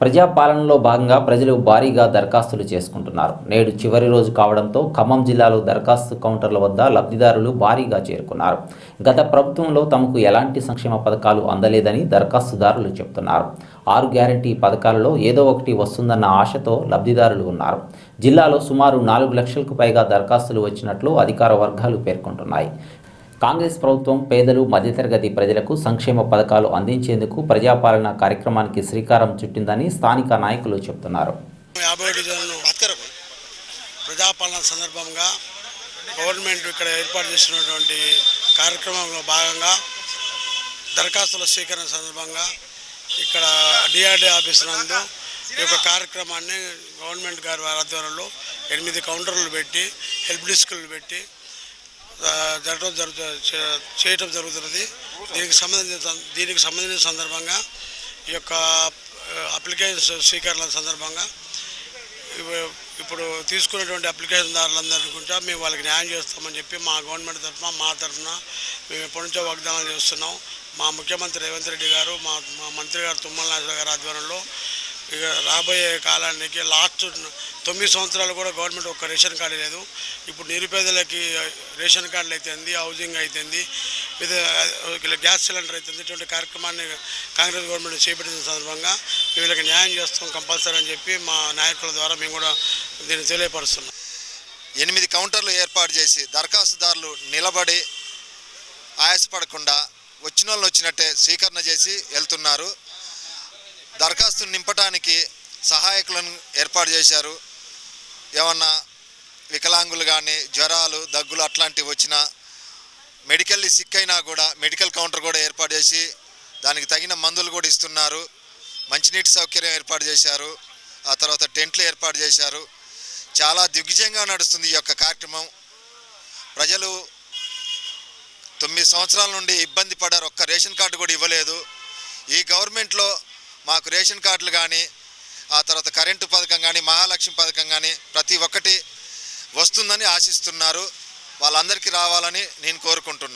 ప్రజాపాలనలో భాగంగా ప్రజలు భారీగా దరఖాస్తులు చేసుకుంటున్నారు. నేడు చివరి రోజు కావడంతో ఖమ్మం జిల్లాలో దరఖాస్తు కౌంటర్ల వద్ద లబ్ధిదారులు భారీగా చేరుకున్నారు. గత ప్రభుత్వంలో తమకు ఎలాంటి సంక్షేమ పథకాలు అందలేదని దరఖాస్తుదారులు చెబుతున్నారు. ఆరు గ్యారంటీ పథకాలలో ఏదో ఒకటి వస్తుందన్న ఆశతో లబ్ధిదారులు ఉన్నారు. జిల్లాలో సుమారు నాలుగు లక్షలకు పైగా దరఖాస్తులు వచ్చినట్లు అధికార వర్గాలు పేర్కొంటున్నాయి. కాంగ్రెస్ ప్రభుత్వం పేదలు మధ్యతరగతి ప్రజలకు సంక్షేమ పథకాలు అందించేందుకు ప్రజాపాలన కార్యక్రమానికి శ్రీకారం చుట్టిందని స్థానిక నాయకులు చెబుతున్నారు ప్రజాపాలన సందర్భంగా గవర్నమెంట్ ఇక్కడ ఏర్పాటు చేసినటువంటి కార్యక్రమంలో భాగంగా దరఖాస్తుల స్వీకరణ సందర్భంగా ఇక్కడ డిఆర్డీ ఆఫీస్ నందు ఈ యొక్క కార్యక్రమాన్ని గవర్నమెంట్ గారి వారి ఆధ్వర్యంలో ఎనిమిది కౌంటర్లు పెట్టి హెల్ప్ డెస్కులు పెట్టి జరగడం జరుగుతు చేయటం జరుగుతున్నది. దీనికి సంబంధించిన దీనికి సంబంధించిన సందర్భంగా ఈ యొక్క అప్లికేషన్ స్వీకరణ సందర్భంగా ఇప్పుడు తీసుకున్నటువంటి అప్లికేషన్ దారులందరినీ కూడా మేము వాళ్ళకి న్యాయం చేస్తామని చెప్పి మా గవర్నమెంట్ తరఫున మా తరఫున మేము ఎప్పటి నుంచో వాగ్దానాలు చేస్తున్నాం. మా ముఖ్యమంత్రి రేవంత్ రెడ్డి గారు మా మా మంత్రి గారు తుమ్మల నాగేశ్వర గారి ఆధ్వర్యంలో ఇక రాబోయే కాలానికి లాస్ట్ తొమ్మిది సంవత్సరాలు కూడా గవర్నమెంట్ ఒక్క రేషన్ కార్డు లేదు. ఇప్పుడు నిరుపేదలకి రేషన్ కార్డులు అయితేంది హౌసింగ్ అయితేంది వివిధ గ్యాస్ సిలిండర్ అయితే ఇటువంటి కార్యక్రమాన్ని కాంగ్రెస్ గవర్నమెంట్ చేపట్టిన సందర్భంగా వీళ్ళకి న్యాయం చేస్తాం కంపల్సరీ అని చెప్పి మా నాయకుల ద్వారా మేము కూడా దీన్ని తెలియపరుస్తున్నాం. ఎనిమిది కౌంటర్లు ఏర్పాటు చేసి దరఖాస్తుదారులు నిలబడి ఆయాసపడకుండా వచ్చిన వాళ్ళు వచ్చినట్టే స్వీకరణ చేసి వెళ్తున్నారు. దరఖాస్తును నింపడానికి సహాయకులను ఏర్పాటు చేశారు. ఏమన్నా వికలాంగులు కానీ జ్వరాలు దగ్గులు అట్లాంటివి వచ్చినా మెడికల్లీ సిక్ అయినా కూడా మెడికల్ కౌంటర్ కూడా ఏర్పాటు చేసి దానికి తగిన మందులు కూడా ఇస్తున్నారు. మంచినీటి సౌకర్యం ఏర్పాటు చేశారు. ఆ తర్వాత టెంట్లు ఏర్పాటు చేశారు. చాలా దిగ్విజయంగా నడుస్తుంది ఈ యొక్క కార్యక్రమం. ప్రజలు తొమ్మిది సంవత్సరాల నుండి ఇబ్బంది పడారు. ఒక్క రేషన్ కార్డు కూడా ఇవ్వలేదు. ఈ గవర్నమెంట్లో మాకు రేషన్ కార్డులు కానీ ఆ తర్వాత కరెంటు పథకం కానీ మహాలక్ష్మి పథకం కానీ ప్రతి ఒక్కటి వస్తుందని ఆశిస్తున్నారు. వాళ్ళందరికీ రావాలని నేను కోరుకుంటున్నాను